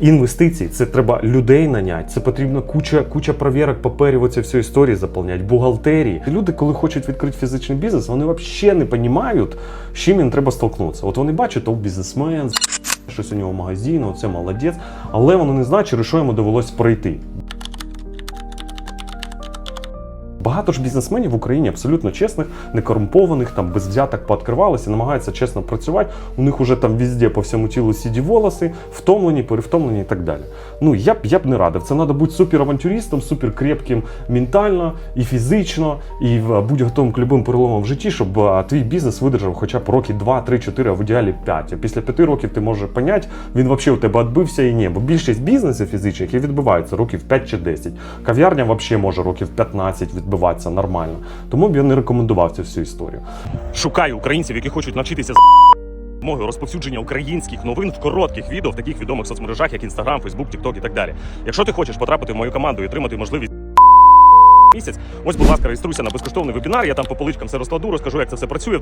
Інвестиції, це треба людей наняти, це потрібно куча, куча провірок, паперів, оці всю історії заповняти, бухгалтерії. Люди, коли хочуть відкрити фізичний бізнес, вони взагалі не розуміють, з чим їм треба столкнутися. От вони бачать, о, бізнесмен, щось у нього магазин, оце молодець, але вони не знають, через що йому довелось пройти. Багато ж бізнесменів в Україні абсолютно чесних, некорумпованих, там без взяток пооткривалися, намагаються чесно працювати. У них уже там везде по всьому тілу сіді волоси, втомлені, перевтомлені і так далі. Ну я б я б не радив. Це треба бути суперавантюристом, суперкрепким ментально і фізично, і будь готовим к любим переломам в житті, щоб твій бізнес видержав хоча б роки 2, 3, 4, а в ідеалі 5. А після 5 років ти можеш поняти, він взагалі у тебе відбився і ні. Бо більшість бізнесів фізичних відбиваються років 5 чи 10. Кав'ярня взагалі може років 15 відбиватися нормально. Тому б я не рекомендував цю всю історію. Шукаю українців, які хочуть навчитися з допомогою розповсюдження українських новин в коротких відео в таких відомих соцмережах, як Instagram, Facebook, TikTok і так далі. Якщо ти хочеш потрапити в мою команду і отримати можливість місяць, ось, будь ласка, реєструйся на безкоштовний вебінар. Я там по поличкам все розкладу, розкажу, як це все працює.